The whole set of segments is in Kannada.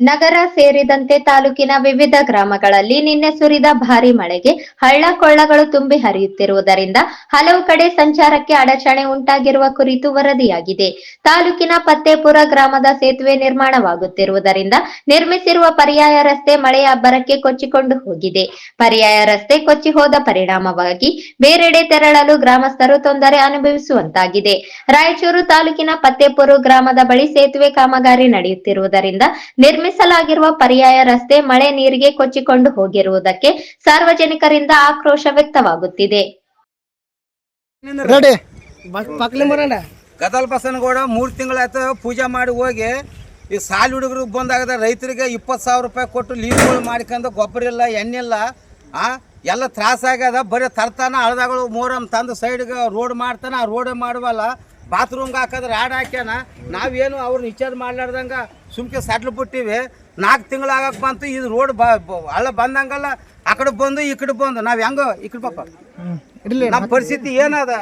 ನಗರ ಸೇರಿದಂತೆ ತಾಲೂಕಿನ ವಿವಿಧ ಗ್ರಾಮಗಳಲ್ಲಿ ನಿನ್ನೆ ಸುರಿದ ಭಾರಿ ಮಳೆಗೆ ಹಳ್ಳ ಕೊಳ್ಳಗಳು ತುಂಬಿ ಹರಿಯುತ್ತಿರುವುದರಿಂದ ಹಲವು ಕಡೆ ಸಂಚಾರಕ್ಕೆ ಅಡಚಣೆ ಉಂಟಾಗಿರುವ ಕುರಿತು ವರದಿಯಾಗಿದೆ. ತಾಲೂಕಿನ ಪತ್ತೇಪುರ ಗ್ರಾಮದ ಸೇತುವೆ ನಿರ್ಮಾಣವಾಗುತ್ತಿರುವುದರಿಂದ ನಿರ್ಮಿಸಿರುವ ಪರ್ಯಾಯ ರಸ್ತೆ ಮಳೆಯ ಅಬ್ಬರಕ್ಕೆ ಕೊಚ್ಚಿಕೊಂಡು ಹೋಗಿದೆ. ಪರ್ಯಾಯ ರಸ್ತೆ ಕೊಚ್ಚಿ ಹೋದ ಪರಿಣಾಮವಾಗಿ ಬೇರೆಡೆ ತೆರಳಲು ಗ್ರಾಮಸ್ಥರು ತೊಂದರೆ ಅನುಭವಿಸುವಂತಾಗಿದೆ. ರಾಯಚೂರು ತಾಲೂಕಿನ ಪತ್ತೇಪುರ ಗ್ರಾಮದ ಬಳಿ ಸೇತುವೆ ಕಾಮಗಾರಿ ನಡೆಯುತ್ತಿರುವುದರಿಂದ ನಿರ್ಮಿಸಲಾಗಿರುವ ಪರ್ಯಾಯ ರಸ್ತೆ ಮಳೆ ನೀರಿಗೆ ಕೊಚ್ಚಿಕೊಂಡು ಹೋಗಿರುವುದಕ್ಕೆ ಸಾರ್ವಜನಿಕರಿಂದ ಆಕ್ರೋಶ ವ್ಯಕ್ತವಾಗುತ್ತಿದೆ. ಗದಲ್ ಬಸನಗೌಡ ಮೂರು ತಿಂಗಳಾಯ್ತು ಪೂಜೆ ಮಾಡಿ ಹೋಗಿ ಈ ಸಾಲ ಹುಡುಗರು ಬಂದಾಗದ ರೈತರಿಗೆ ಇಪ್ಪತ್ತು ಸಾವಿರ ರೂಪಾಯಿ ಕೊಟ್ಟು ಲೀವ್ಗಳು ಮಾಡ್ಕೊಂಡು ಗೊಬ್ಬರ ಇಲ್ಲ ಎಣ್ಣಿಲ್ಲ ಆ ಎಲ್ಲ ತ್ರಾಸ ಆಗ್ಯದ. ಬರೀ ತರ್ತಾನ ಹಳದಾಗಳು ಮೋರಮ್ ತಂದು ಸೈಡ್ಗೆ ರೋಡ್ ಮಾಡ್ತಾನ ಆ ರೋಡೇ ಮಾಡುವಲ್ಲ ಬಾತ್ರೂಮ್ಗೆ ಹಾಕಿದ್ರೆ ಆಡ್ ಹಾಕ್ಯಾನ. ನಾವೇನು ಅವ್ರನ್ನ ವಿಚಾರ ಮಾಡ್ಲಾರ್ದಂಗ ಸುಮ್ಕೆ ಸಟ್ಲು ಬಿಟ್ಟಿವಿ. ನಾಲ್ಕು ತಿಂಗಳು ಆಗಕ್ಕೆ ಬಂತು ಇದು ರೋಡ್ ಬ ಹಳ್ಳ ಬಂದಂಗಲ್ಲ ಆ ಕಡೆ ಬಂದು ಈ ಕಡೆ ಬಂದು. ನಾವು ಹೆಂಗೋ ಈ ಕಡೆ ಪಾಪ ನಮ್ಮ ಪರಿಸ್ಥಿತಿ ಏನದ?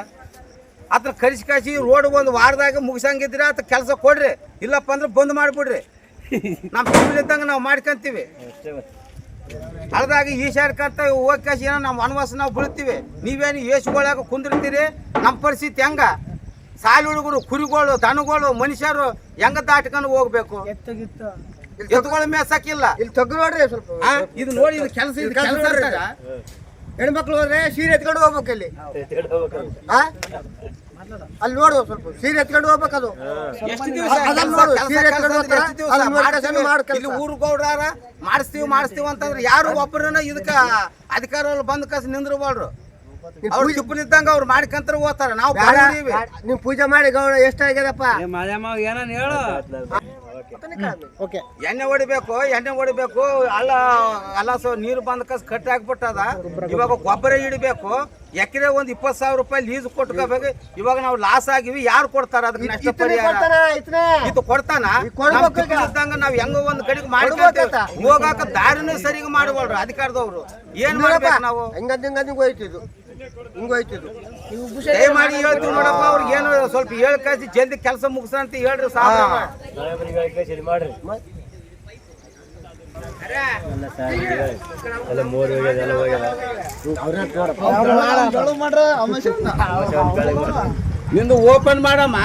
ಅದ್ರ ಕರಿಸಿ ಕಳಿಸಿ ರೋಡ್ ಒಂದು ವಾರದಾಗ ಮುಗಿಸಂಗಿದ್ರೆ ಅದ್ರ ಕೆಲಸ ಕೊಡ್ರಿ. ಇಲ್ಲಪ್ಪ ಅಂದ್ರೆ ಬಂದ್ ಮಾಡಿಬಿಡ್ರಿ. ನಮ್ಮ ಇದ್ದಂಗೆ ನಾವು ಮಾಡ್ಕೊಂತೀವಿ. ಈ ಈಶಾರ್ಕಂತ ಹೋಗಿ ಕಸಿ ಏನೋ ನಮ್ಮ ವನವಾಸ ನಾವು ಬೀಳ್ತೀವಿ. ನೀವೇನು ಯೇಸುಗಳಾಗ ಕುಂದಿರ್ತೀರಿ? ನಮ್ಮ ಪರಿಸ್ಥಿತಿ ಹೆಂಗ? ಸಾಲಿ ಹುಡುಗರು ಕುರಿಗಳು ದನಗಳು ಮನುಷ್ಯರು ಹೆಂಗ ದಾಟ್ಕೊಂಡು ಹೋಗ್ಬೇಕು? ಎತ್ತುಗಳ ಮೇಸಕ್ಕಿಲ್ಲ. ಇಲ್ಲಿ ತೆಗ್ದು ನೋಡ್ರಿ ಸ್ವಲ್ಪ. ಆ, ಇದು ನೋಡಿ ಇದು ಕೆಲಸ ಇದು ಕೆಲ್ಸ? ಹೆಣ್ಮಕ್ಳು ಹೋದ್ರೆ ಸೀರೆ ಎತ್ಕೊಂಡು ಹೋಗ್ಬೇಕು ಇಲ್ಲಿ. ಆ? ಅಲ್ಲಿ ನೋಡು ಸ್ವಲ್ಪ ಸೀರೆ ಎತ್ಕೊಂಡು ಹೋಗ್ಬೇಕದು. ಅದು ಎಷ್ಟು ದಿವಸ ಅದನ್ನ ನೋಡು, ಸೀರೆ ಎತ್ಕೊಂಡು ಹೋಗ್ತಾರ, ದಿವಸ ಅದನ್ನ ನೋಡಿ ಮಾಡ್ತೀವಿ. ಕೆಲಸ ಮಾಡು ಕೆಲಸ. ಇಲ್ಲಿ ಊರು ಗೌಡ್ರ ಮಾಡಿಸ್ತೀವಿ ಮಾಡಿಸ್ತೀವಿ ಅಂತಂದ್ರೆ ಯಾರು ಒಬ್ಬರನ್ನ ಇದಕ್ಕ ಅಧಿಕಾರ ಬಂದ್ ಕಸ ನಿಂದ್ರಬಾಳ್ರು. ಅವ್ರು ಚಿಪ್ಪನಿದ್ದಂಗ ಅವ್ರು ಮಾಡ್ಕಂತಾರ ಹೋಗ್ತಾರ. ನಾವು. ನೀವು ಪೂಜೆ ಮಾಡಿ ಗೌಡ ಎಷ್ಟಾಗ್ಯದಪ್ಪ ಓಕೆ ಎಣ್ಣೆ ಹೊಡಿಬೇಕು ಎಣ್ಣೆ ಹೊಡಿಬೇಕು ಅಲ್ಲ ಅಲ್ಲ ಸೊ ನೀರು ಬಂದ ಕಸ್ ಕಟ್ಟಿ ಹಾಕ್ಬಿಟ್ಟದ. ಇವಾಗ ಗೊಬ್ಬರ ಇಡಬೇಕು ಎಕರೆ ಒಂದ್ ಇಪ್ಪತ್ತು ಸಾವಿರ ರೂಪಾಯಿ ಲೀಸ್ ಕೊಟ್ಕೋಬೇಕು. ಇವಾಗ ನಾವು ಲಾಸ್ ಆಗಿವಿ ಯಾರು ಕೊಡ್ತಾರ ಅದಕ್ಕೆ ನಷ್ಟ ಪರಿಹಾರ? ಇದು ಕೊಡ್ತಾನ. ಇದ್ದಂಗ ನಾವ್ ಹೆಂಗ ಒಂದ್ ಕಡೆಗೆ ಕೊಡ್ಬೇಕಂತ. ಹೋಗಾಕ ದಾರಿನೂ ಸರಿಗೆ ಮಾಡಬಾರ್ದು ಅಧಿಕಾರದವ್ರು. ಏನ್ ಮಾಡ್ಬೇಕು ನಾವು? ಹೆಂಗ ಹಿಂಗಂದ್ ಹಿಂಗ್ ಹೋಯ್ತಿದ್ದು. ಹಿಂಗ್ ಹೋಯ್ತಿದ್ದು. ದಯಮಾಡಿ ಹೇಳ್ತೀವಿ ನೋಡಪ್ಪ ಅವ್ರಿಗೆ ಏನು ಸ್ವಲ್ಪ ಹೇಳಿ ಕಳ್ಸಿ ಜಲ್ದಿ ಕೆಲಸ ಮುಗಿಸ ಅಂತ ಹೇಳ್ರಿ ಸಾಹೇಬ್ರ ನಿಂದು ಓಪನ್ ಮಾಡಮ್ಮ.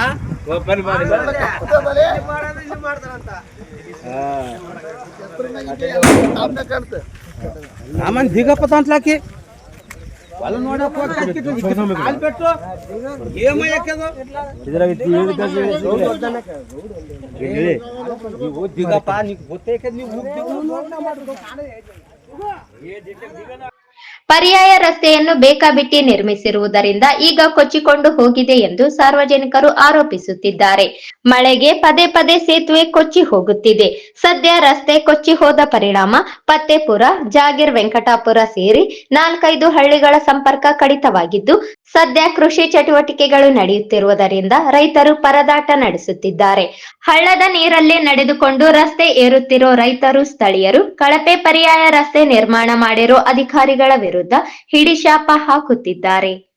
ಆಮೇಲೆ ದಿಗಪ್ಪ ಅಂತಲಾಕಿ. ಹೊಲ ನೋಡಪ್ಪ ಕಾಲ್ ಬಿಟ್ಟು ಏಮ ಯಾಕದು ನೀವು ದಿಗಪ್ಪ ನೀವು ಗೊತ್ತೈಕ ನೀವು ಪರ್ಯಾಯ ರಸ್ತೆಯನ್ನು ಬೇಕಾಬಿಟ್ಟಿ ನಿರ್ಮಿಸಿರುವುದರಿಂದ ಈಗ ಕೊಚ್ಚಿಕೊಂಡು ಹೋಗಿದೆ ಎಂದು ಸಾರ್ವಜನಿಕರು ಆರೋಪಿಸುತ್ತಿದ್ದಾರೆ. ಮಳೆಗೆ ಪದೇ ಪದೇ ಸೇತುವೆ ಕೊಚ್ಚಿ ಹೋಗುತ್ತಿದೆ. ಸದ್ಯ ರಸ್ತೆ ಕೊಚ್ಚಿ ಹೋದ ಪರಿಣಾಮ ಪತ್ತೇಪುರ, ಜಾಗೀರ್ ವೆಂಕಟಾಪುರ ಸೇರಿ ನಾಲ್ಕೈದು ಹಳ್ಳಿಗಳ ಸಂಪರ್ಕ ಕಡಿತವಾಗಿದ್ದು ಸದ್ಯ ಕೃಷಿ ಚಟುವಟಿಕೆಗಳು ನಡೆಯುತ್ತಿರುವುದರಿಂದ ರೈತರು ಪರದಾಟ ನಡೆಸುತ್ತಿದ್ದಾರೆ. ಹಳ್ಳದ ನೀರಲ್ಲೇ ನಡೆದುಕೊಂಡು ರಸ್ತೆ ಏರುತ್ತಿರೋ ರೈತರು, ಸ್ಥಳೀಯರು, ಕಳಪೆ ಪರ್ಯಾಯ ರಸ್ತೆ ನಿರ್ಮಾಣ ಮಾಡಿರೋ ಅಧಿಕಾರಿಗಳ ವಿರುದ್ಧ ಹಿಡಿಶಾಪ ಹಾಕುತ್ತಿದ್ದಾರೆ.